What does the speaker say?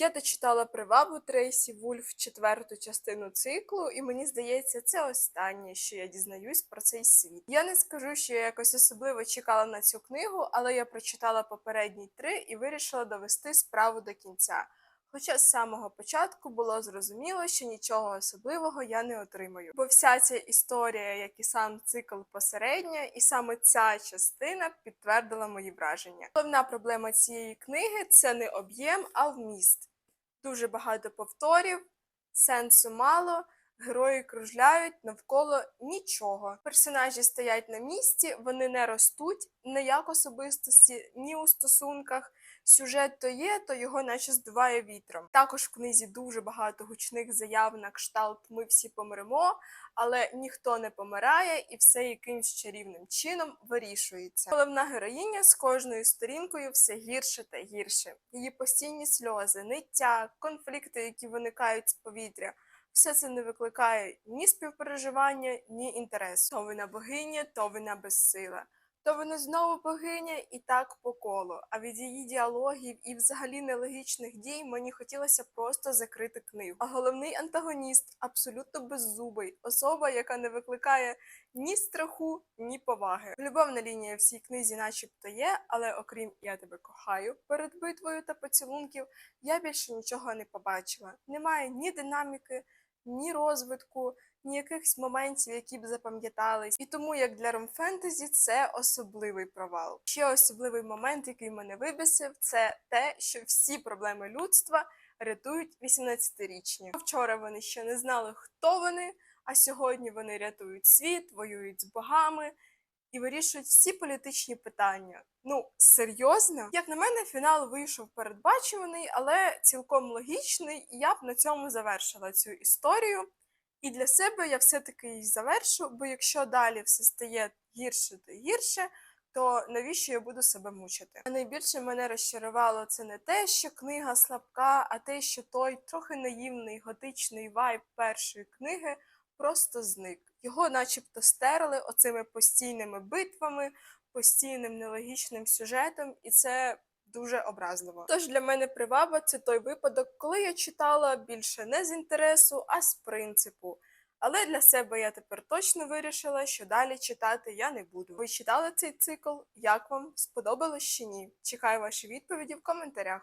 Я дочитала привабу Трейсі Вульф четверту частину циклу, і мені здається, це останнє, що я дізнаюсь про цей світ. Я не скажу, що я якось особливо чекала на цю книгу, але я прочитала попередні три і вирішила довести справу до кінця. Хоча з самого початку було зрозуміло, що нічого особливого я не отримаю. Бо вся ця історія, як і сам цикл посередня, і саме ця частина підтвердила мої враження. Головна проблема цієї книги це не об'єм, а вміст. Дуже багато повторів, сенсу мало. Герої кружляють навколо нічого. Персонажі стоять на місці, вони не ростуть не як особистості, ні у стосунках. Сюжет то є, то його наче здуває вітром. Також в книзі дуже багато гучних заяв на кшталт Ми всі помремо, але ніхто не помирає, і все якимсь чарівним чином вирішується. Головна героїня з кожною сторінкою все гірше та гірше. Її постійні сльози, ниття, конфлікти, які виникають з повітря. Все це не викликає ні співпереживання, ні інтересу. То вона богиня, то вона безсила. То вона знову богиня і так по колу. А від її діалогів і взагалі нелогічних дій мені хотілося просто закрити книгу. А головний антагоніст абсолютно беззубий, особа, яка не викликає ні страху, ні поваги. Любовна лінія в цій книзі, начебто, є, але окрім я тебе кохаю перед битвою та поцілунків, я більше нічого не побачила. Немає ні динаміки, ні розвитку, ні якихось моментів, які б запам'ятались. І тому, як для ромфентезі, це особливий провал. Ще особливий момент, який мене вибісив, це те, що всі проблеми людства рятують 18-річні. Вчора вони ще не знали, хто вони, а сьогодні вони рятують світ, воюють з богами. І вирішують всі політичні питання. Ну серйозно, як на мене, фінал вийшов передбачуваний, але цілком логічний, і я б на цьому завершила цю історію. І для себе я все-таки її завершу, бо якщо далі все стає гірше та гірше, то навіщо я буду себе мучити? А найбільше мене розчарувало це не те, що книга слабка, а те, що той трохи наївний готичний вайб першої книги просто зник. Його начебто стерли оцими постійними битвами, постійним нелогічним сюжетом, і це дуже образливо. Тож для мене приваба це той випадок, коли я читала більше не з інтересу, а з принципу. Але для себе я тепер точно вирішила, що далі читати я не буду. Ви читали цей цикл? Як вам сподобалось чи ні? Чекаю ваші відповіді в коментарях.